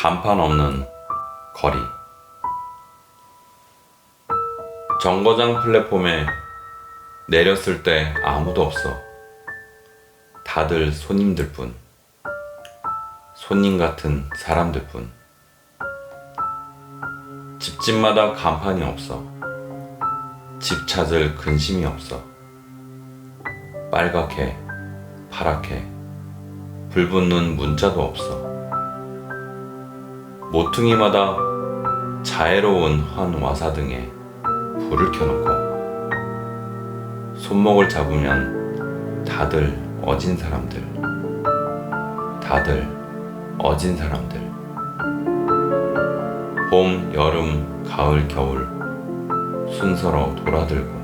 간판 없는 거리. 정거장 플랫폼에 내렸을 때 아무도 없어. 다들 손님들 뿐. 손님 같은 사람들 뿐. 집집마다 간판이 없어. 집 찾을 근심이 없어. 빨갛게, 파랗게, 불 붙는 문자도 없어. 모퉁이마다 자애로운 헌 와사 등에 불을 켜놓고 손목을 잡으면 다들 어진 사람들, 다들 어진 사람들. 봄, 여름, 가을, 겨울 순서로 돌아들고